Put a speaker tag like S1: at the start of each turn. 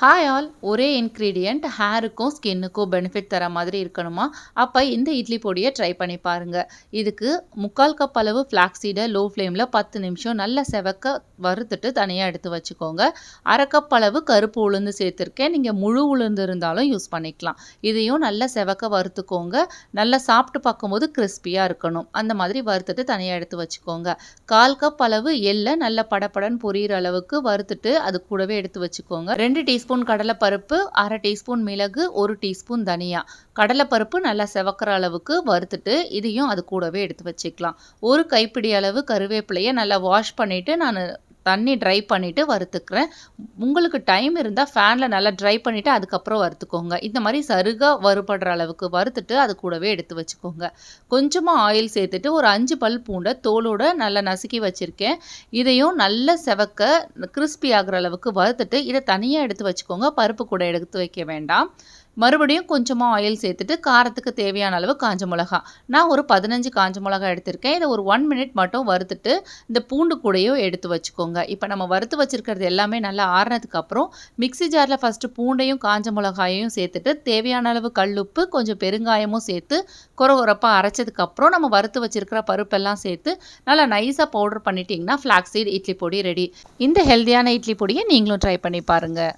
S1: Hi all ஒரே ingredient ஹேருக்கும் ஸ்கின்னுக்கும் பெனிஃபிட் தர மாதிரி இருக்கணுமா? அப்போ இந்த இட்லி பொடியை ட்ரை பண்ணி பாருங்கள் இதுக்கு முக்கால் கப் அளவு ஃப்ளாக்ஸீடை லோ ஃப்ளேமில் பத்து நிமிஷம் நல்லா செவக்க வறுத்துட்டு தனியாக எடுத்து வச்சுக்கோங்க. அரை கப் அளவு கருப்பு உளுந்து சேர்த்துருக்கேன். நீங்கள் முழு உளுந்து இருந்தாலும் யூஸ் பண்ணிக்கலாம். இதையும் நல்லா செவக்க வறுத்துக்கோங்க. நல்லா சாப்பிட்டு பார்க்கும்போது கிறிஸ்பியாக இருக்கணும். அந்த மாதிரி வறுத்துட்டு தனியாக எடுத்து வச்சுக்கோங்க. கால் கப் அளவு எள்ளை நல்லா படப்படன்னு பொரியிற அளவுக்கு வறுத்துட்டு அது கூடவே எடுத்து வச்சுக்கோங்க. ரெண்டு டீஸ்பூன் கடலைப்பருப்பு அரை டீஸ்பூன் மிளகு ஒரு டீஸ்பூன் தனியா. கடலைப்பருப்பு நல்லா செவக்கிற அளவுக்கு வறுத்துட்டு இதையும் அது கூடவே எடுத்து வச்சுக்கலாம். ஒரு கைப்பிடி அளவு கருவேப்பிலையை நல்லா வாஷ் பண்ணிவிட்டு நான் தண்ணி ட்ரை பண்ணிவிட்டு வறுத்துக்கிறேன். உங்களுக்கு டைம் இருந்தால் ஃபேனில் நல்லா ட்ரை பண்ணிவிட்டு அதுக்கப்புறம் வறுத்துக்கோங்க. இந்த மாதிரி சருகாக வறுபடுற அளவுக்கு வறுத்துட்டு அது கூடவே எடுத்து வச்சுக்கோங்க. கொஞ்சமாக ஆயில் சேர்த்துட்டு ஒரு அஞ்சு பல் பூண்டை தோலோட நல்லா நசுக்கி வச்சுருக்கேன். இதையும் நல்லா செவக்க கிறிஸ்பி ஆகிற அளவுக்கு வறுத்துட்டு இதை தனியாக எடுத்து வச்சுக்கோங்க. பருப்பு கூட எடுத்து வைக்க வேண்டாம். மறுபடியும் கொஞ்சமாக ஆயில் சேர்த்துட்டு காரத்துக்கு தேவையான அளவு காஞ்ச மிளகா. நான் ஒரு பதினஞ்சு காஞ்ச மிளகா எடுத்திருக்கேன். இதை ஒரு ஒன் மினிட் மட்டும் வறுத்துட்டு இந்த பூண்டு கூடையும் எடுத்து வச்சுக்கோங்க. இப்போ நம்ம வறுத்து வச்சுருக்கிறது எல்லாமே நல்லா ஆறுனதுக்கப்புறம் மிக்ஸி ஜாரில் ஃபஸ்ட்டு பூண்டையும் காஞ்ச மிளகாயையும் சேர்த்துட்டு தேவையான அளவு கல்லுப்பு கொஞ்சம் பெருங்காயமும் சேர்த்து குறகுறப்பாக அரைச்சதுக்கப்புறம் நம்ம வறுத்து வச்சுருக்கிற பருப்பெல்லாம் சேர்த்து நல்லா நைஸாக பவுடர் பண்ணிட்டீங்கன்னா ஃப்ளாக்ஸீட் இட்லி பொடி ரெடி இந்த ஹெல்த்தியான இட்லி பொடியை நீங்களும் ட்ரை பண்ணி பாருங்கள்